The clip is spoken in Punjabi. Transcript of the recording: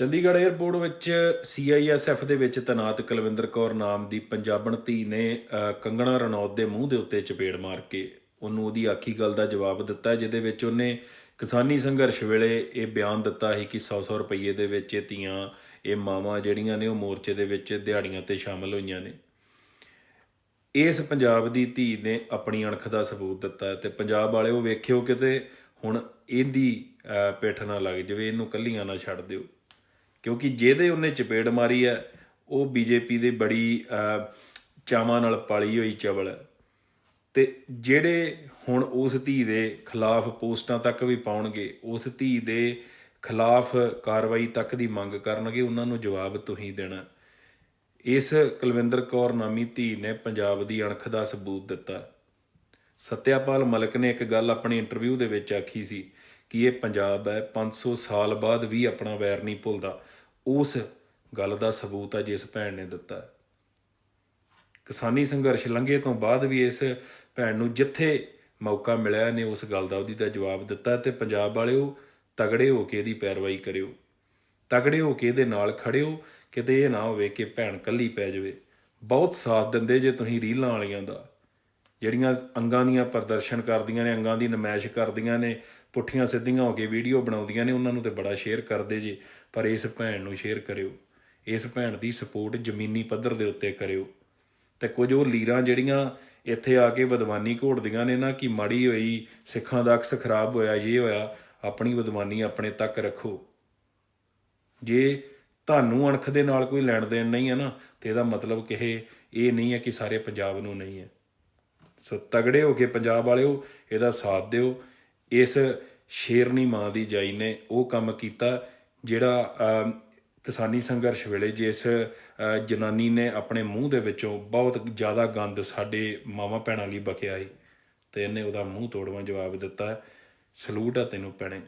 ਚੰਡੀਗੜ੍ਹ 에ਅਰਪੋਰਟ ਵਿੱਚ ਸੀਆਈਐਸਐਫ ਦੇ ਵਿੱਚ ਤੈਨਾਤ ਕੁਲਵਿੰਦਰ ਕੌਰ ਨਾਮ ਦੀ ਪੰਜਾਬਣ ਧੀ ਨੇ ਕੰਗਣਾ ਰਣੌਤ ਦੇ ਮੂੰਹ ਦੇ ਉੱਤੇ ਚਪੇੜ ਮਾਰ ਕੇ ਉਹਨੂੰ ਉਹਦੀ ਆਖੀ ਗੱਲ ਦਾ ਜਵਾਬ ਦਿੱਤਾ, ਜਿਹਦੇ ਵਿੱਚ ਉਹਨੇ ਕਿਸਾਨੀ ਸੰਘਰਸ਼ ਵੇਲੇ ਇਹ ਬਿਆਨ ਦਿੱਤਾ ਸੀ ਕਿ 100-100 ਰੁਪਏ ਦੇ ਵਿੱਚ ਇਹ ਧੀਆਂ, ਇਹ ਮਾਵਾਂ ਜਿਹੜੀਆਂ ਨੇ ਉਹ ਮੋਰਚੇ ਦੇ ਵਿੱਚ ਦਿਹਾੜੀਆਂ ਤੇ ਸ਼ਾਮਲ ਹੋਈਆਂ ਨੇ। ਇਸ ਪੰਜਾਬ ਦੀ ਧੀ ਨੇ ਆਪਣੀ ਅਣਖ ਦਾ ਸਬੂਤ ਦਿੱਤਾ ਹੈ ਤੇ ਪੰਜਾਬ ਵਾਲਿਓ ਵੇਖਿਓ ਕਿਤੇ ਹੁਣ ਇਹਦੀ ਪਿੱਠ ਨਾ ਲੱਗ ਜਾਵੇ, ਇਹਨੂੰ ਕੱਲੀਆਂ ਨਾ ਛੱਡ ਦਿਓ। ਕਿਉਂਕਿ ਜਿਹਦੇ ਉਹਨੇ ਚਪੇੜ ਮਾਰੀ ਹੈ ਉਹ ਬੀਜੇਪੀ ਦੇ ਬੜੀ ਚਾਵਾਂ ਨਾਲ ਪਾਲੀ ਹੋਈ ਚਵਲ। ਹੈ ਤੇ ਜਿਹੜੇ ਹੁਣ ਉਸ ਧੀ ਦੇ ਖਿਲਾਫ ਪੋਸਟਾਂ ਤੱਕ ਵੀ ਪਾਉਣਗੇ, ਉਸ ਧੀ ਦੇ ਖਿਲਾਫ ਕਾਰਵਾਈ ਤੱਕ ਦੀ ਮੰਗ ਕਰਨਗੇ, ਉਹਨਾਂ ਨੂੰ ਜਵਾਬ ਤੁਸੀਂ ਦੇਣਾ। ਇਸ ਕੁਲਵਿੰਦਰ ਕੌਰ ਨਾਮੀ ਧੀ ਨੇ ਪੰਜਾਬ ਦੀ ਅਣਖ ਦਾ ਸਬੂਤ ਦਿੱਤਾ। ਸਤਿਆਪਾਲ ਮਲਕ ਨੇ ਇੱਕ ਗੱਲ ਆਪਣੀ ਇੰਟਰਵਿਊ ਦੇ ਵਿੱਚ ਆਖੀ ਸੀ ਕਿ ਇਹ ਪੰਜਾਬ ਹੈ 500 ਸਾਲ ਬਾਅਦ ਵੀ ਆਪਣਾ ਵੈਰ ਨਹੀਂ ਭੁੱਲਦਾ। ਉਸ ਗੱਲ ਦਾ ਸਬੂਤ ਹੈ ਜਿਸ ਭੈਣ ਨੇ ਦਿੱਤਾ ਕਿਸਾਨੀ ਸੰਘਰਸ਼ ਲੰਘੇ ਤੋਂ ਬਾਅਦ ਵੀ ਇਸ ਭੈਣ ਨੂੰ ਜਿੱਥੇ ਮੌਕਾ ਮਿਲਿਆ ਨੇ, ਉਸ ਗੱਲ ਦਾ ਉਹਦੀ ਦਾ ਜਵਾਬ ਦਿੱਤਾ ਤੇ ਪੰਜਾਬ ਵਾਲਿਓ ਤਗੜੇ ਹੋ ਕੇ ਇਹਦੀ ਪੈਰਵਾਈ ਕਰਿਓ। ਤਗੜੇ ਹੋ ਕੇ ਇਹਦੇ ਨਾਲ ਖੜਿਓ, ਕਿਤੇ ਇਹ ਨਾ ਹੋਵੇ ਕਿ ਭੈਣ ਕੱਲੀ ਪੈ ਜਾਵੇ। ਬਹੁਤ ਸਾਥ ਦਿੰਦੇ ਜੇ ਤੁਸੀਂ ਰੀਲਾਂ ਵਾਲੀਆਂ ਦਾ। ਜਿਹੜੀਆਂ ਅੰਗਾਂ ਦੀਆਂ ਪ੍ਰਦਰਸ਼ਨ ਕਰਦੀਆਂ ਨੇ, ਅੰਗਾਂ ਦੀ ਨਮਾਇਸ਼ ਕਰਦੀਆਂ ਨੇ ਪੁੱਠੀਆਂ ਸਿੱਧੀਆਂ ਹੋ ਕੇ ਵੀਡੀਓ ਬਣਾਉਂਦੀਆਂ ਨੇ, ਉਹਨਾਂ ਨੂੰ ਤੇ ਬੜਾ ਸ਼ੇਅਰ ਕਰਦੇ ਜੇ, ਪਰ ਇਸ ਭੈਣ ਨੂੰ ਸ਼ੇਅਰ ਕਰਿਓ। ਇਸ ਭੈਣ ਦੀ ਸਪੋਰਟ ਜ਼ਮੀਨੀ ਪੱਧਰ ਦੇ ਉੱਤੇ ਕਰਿਓ। ਤੇ ਕੁਝ ਉਹ ਲੀਰਾਂ ਜਿਹੜੀਆਂ ਇੱਥੇ ਆ ਕੇ ਬਦਵਾਨੀ ਘੋੜਦੀਆਂ ਨੇ ਨਾ, ਕਿ ਮਾੜੀ ਹੋਈ, ਸਿੱਖਾਂ ਦਾ ਅਕਸ ਖਰਾਬ ਹੋਇਆ ਇਹ ਹੋਇਆ, ਆਪਣੀ ਬਦਵਾਨੀ ਆਪਣੇ ਤੱਕ ਰੱਖੋ। ਜੇ ਤੁਹਾਨੂੰ ਅਣਖ ਦੇ ਨਾਲ ਕੋਈ ਲੈਣ ਦੇਣ ਨਹੀਂ ਹੈ ਨਾ, ਤੇ ਇਹਦਾ ਮਤਲਬ ਕਿ ਇਹ ਇਹ ਨਹੀਂ ਹੈ ਕਿ ਸਾਰੇ ਪੰਜਾਬ ਨੂੰ ਨਹੀਂ ਹੈ। ਸੋ ਤਗੜੇ ਹੋ ਕੇ ਪੰਜਾਬ ਵਾਲਿਓ, ਇਹਦਾ ਸਾਥ ਦਿਓ। ਇਸ ਸ਼ੇਰਨੀ ਮਾਂ ਦੀ ਜਾਈ ਨੇ ਉਹ ਕੰਮ ਕੀਤਾ, ਜਿਹੜਾ ਕਿਸਾਨੀ ਸੰਘਰਸ਼ ਵੇਲੇ ਜਿਸ ਜਨਾਨੀ ਨੇ ਆਪਣੇ ਮੂੰਹ ਦੇ ਵਿੱਚੋਂ ਬਹੁਤ ਜ਼ਿਆਦਾ ਗੰਦ ਸਾਡੇ ਮਾਵਾਂ ਭੈਣਾਂ ਲਈ ਬਕਿਆ ਸੀ ਤੇ ਇਹਨੇ ਉਹਦਾ ਮੂੰਹ ਤੋੜਵਾਂ ਜਵਾਬ ਦਿੱਤਾ, ਸਲੂਟ ਆ ਤੈਨੂੰ ਭੈਣੇ।